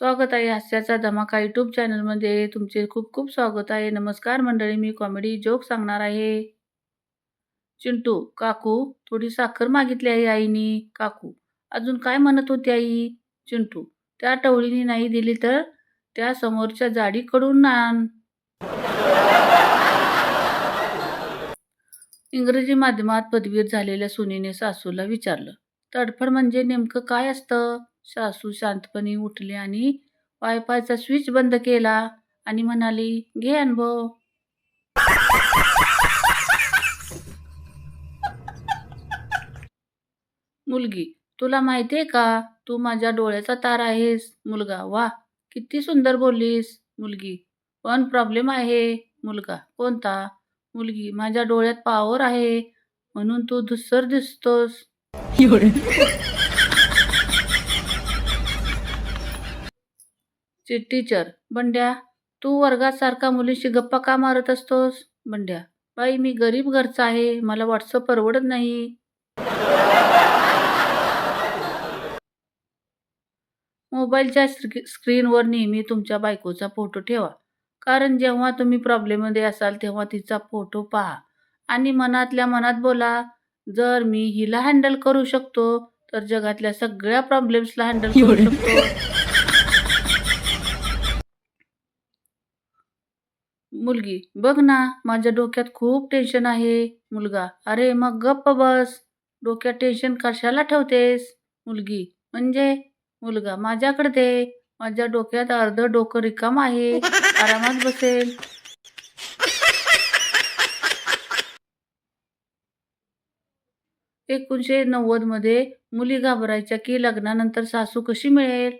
स्वागत आहे हास्याचा धमाका यूट्यूब चॅनलमध्ये तुमचे खूप खूप स्वागत आहे. नमस्कार मंडळी मी कॉमेडी जोक सांगणार आहे. चिंटू काकू थोडी साखर मागितली आहे आईनी. काकू अजून काय म्हणत होती आई? चिंटू त्या टवळीने नाही दिली तर त्या समोरच्या जाडीकडून आण. इंग्रजी माध्यमात पदवीर झालेल्या सुनीने सासूला विचारलं तडफड म्हणजे नेमकं काय असतं? सासू शांतपणे उठली आणि वायफायचा स्विच बंद केला आणि म्हणाली घे अनुभव. मुलगी तुला माहितीये का? तू माझ्या डोळ्याचा तार आहेस. मुलगा वा किती सुंदर बोललीस. मुलगी पण प्रॉब्लेम आहे. मुलगा कोणता? मुलगी माझ्या डोळ्यात पावर आहे. म्हणून तू धुस्सर दिसतोस. टीचर बंड्या तू वर्गात सारखा मुलीशी गप्पा का मारत असतोस? बंड्या बाई मी गरीब घरचा आहे मला व्हॉट्सअप परवडत नाही. मोबाईलच्या स्क्री- स्क्रीनवर नेहमी तुमच्या बायकोचा फोटो ठेवा. कारण जेव्हा तुम्ही प्रॉब्लेममध्ये असाल तेव्हा तिचा फोटो पहा आणि मनातल्या मनात बोला जर मी हिला हँडल करू शकतो तर जगातल्या सगळ्या प्रॉब्लेम्सला हँडल करू शकतो. मुलगी बघ ना माझ्या डोक्यात खूप टेन्शन आहे. मुलगा अरे मग गप्प बस. डोक्यात टेन्शन कशाला ठेवतेस? मुलगी म्हणजे? मुलगा माझ्याकडे दे. माझ्या डोक्यात अर्ध डोकं रिकाम आहे. आरामात बसेल. एकोणीसशे नव्वदमध्ये मुली घाबरायच्या की लग्नानंतर सासू कशी मिळेल?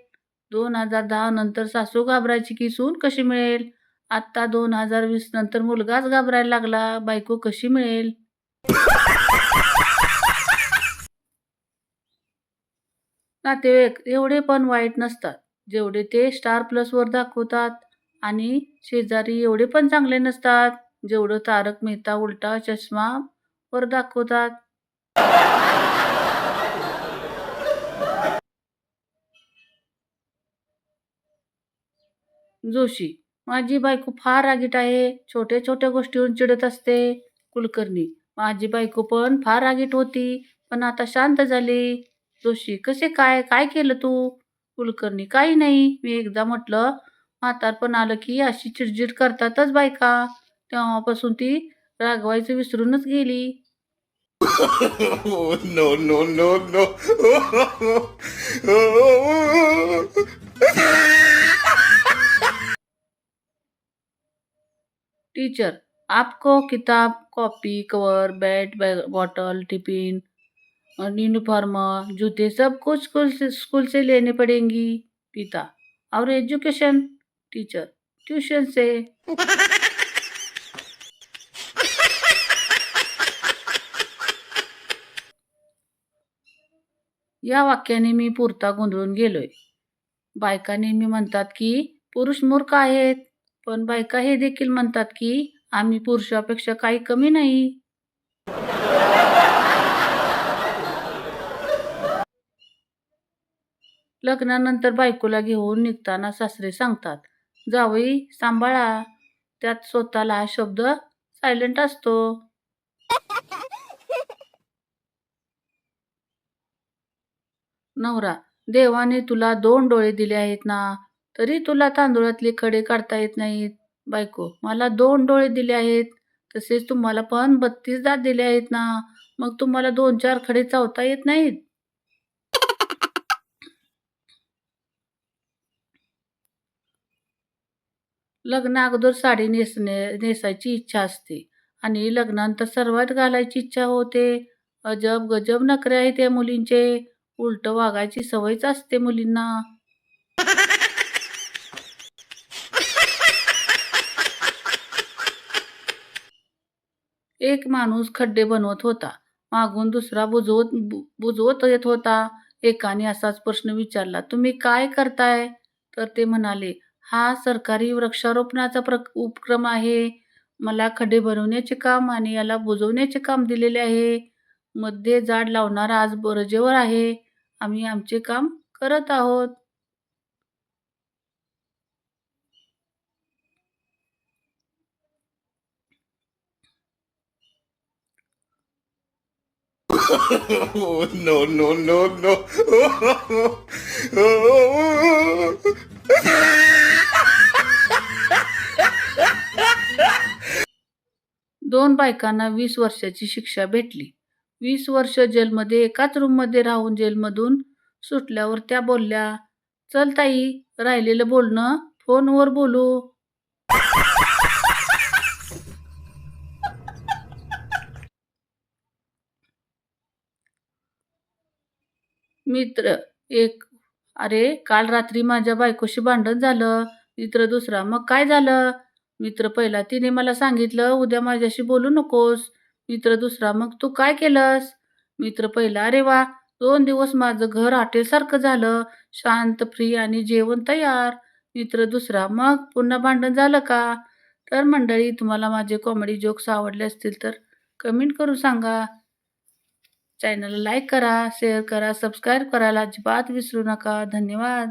दोन हजार दहा नंतर सासू घाबरायची की सून कशी मिळेल? आत्ता दोन हजार वीस नंतर मुलगाच घाबरायला लागला. बायको कशी मिळेल? नातेवाईक एवढे पण वाईट नसतात. जेवढे ते स्टार प्लसवर दाखवतात आणि शेजारी एवढे पण चांगले नसतात. जेवढं तारक मेहता उलटा चष्मा वर दाखवतात. जोशी माझी बायको फार रागीट आहे. छोट्या छोट्या गोष्टीवरून चिडत असते कुलकर्णी. माझी बायको पण फार रागीट होती पण आता शांत झाली. जोशी कसे काय? काय केलं तू? कुलकर्णी काही नाही. मी एकदा म्हटलं म्हातारपण आलं की अशी चिडचिड करतातच बायका. तेव्हापासून ती रागवायचं विसरूनच गेली. No no no no teacher, आपको किताब, copy, cover, bat bottle, tiffin और यूनिफॉर्म जूते सब कुछ स्कूल से स्कूल से लेने पड़ेंगी। पिता, और एजुकेशन? टीचर, ट्यूशन से। या वाक्याने मी पुरता गोंधळून गेलोय. बायका नेहमी म्हणतात की, पुरुष मूर्ख आहेत. पण बायका हे देखील म्हणतात की आम्ही पुरुषापेक्षा काही कमी नाही. लग्नानंतर बायकोला घेऊन निघताना सासरे सांगतात जावई सांभाळा. त्यात स्वतःला हा शब्द सायलेंट असतो. नवरा देवाने तुला दोन डोळे दिले आहेत ना? तरी तुला तांदूळातले खडे काढता येत नाहीत. बायको मला दोन डोळे दिले आहेत. तसेच तुम्हाला पण बत्तीस दात दिले आहेत ना. मग तुम्हाला दोन चार खडे चावता येत नाहीत. लग्ना अगोदर साडी नेसणे नेसायची इच्छा असते. आणि लग्नानंतर सर्वात घालायची इच्छा होते. अजब गजब नखरे आहेत या मुलींचे. उलट वागायची सवयच असते मुलींना. एक माणूस खड्डे बनवत होता. मागून दुसरा बुजवत बु- बुजवत येत होता. एकाने असाच प्रश्न विचारला तुम्ही काय करताय? तर ते म्हणाले हा सरकारी वृक्षारोपणाचा प्र उपक्रम आहे. मला खड्डे बनवण्याचे काम आणि याला बुजवण्याचे काम दिलेले आहे. मध्ये झाड लावणारा आज बरजेवर आहे. आम्ही आमचे काम करत आहोत. no, no, no, no. दोन बायकांना वीस वर्षाची शिक्षा भेटली वीस वर्ष जेलमध्ये एकाच रूममध्ये राहून जेलमधून सुटल्यावर त्या बोलल्या चल ताई राहिलेलं बोलणं फोनवर बोलू मित्र एक अरे काल रात्री माझ्या बायकोशी भांडण झालं मित्र दुसरा. मग काय झालं? मित्र पहिला तिने मला सांगितलं उद्या माझ्याशी बोलू नकोस. मित्र दुसरा मग तू काय केलंस? मित्र पहिला अरे वा दोन दिवस माझं घर हॉटेलसारखं झालं. शांत फ्री आणि जेवण तयार. मित्र दुसरा मग पुन्हा भांडण झालं का? तर मंडळी तुम्हाला माझे कॉमेडी जोक्स आवडले असतील तर कमेंट करून सांगा. चॅनलला लाईक करा शेअर करा सबस्क्राईब करायला अजिबात विसरू नका. धन्यवाद.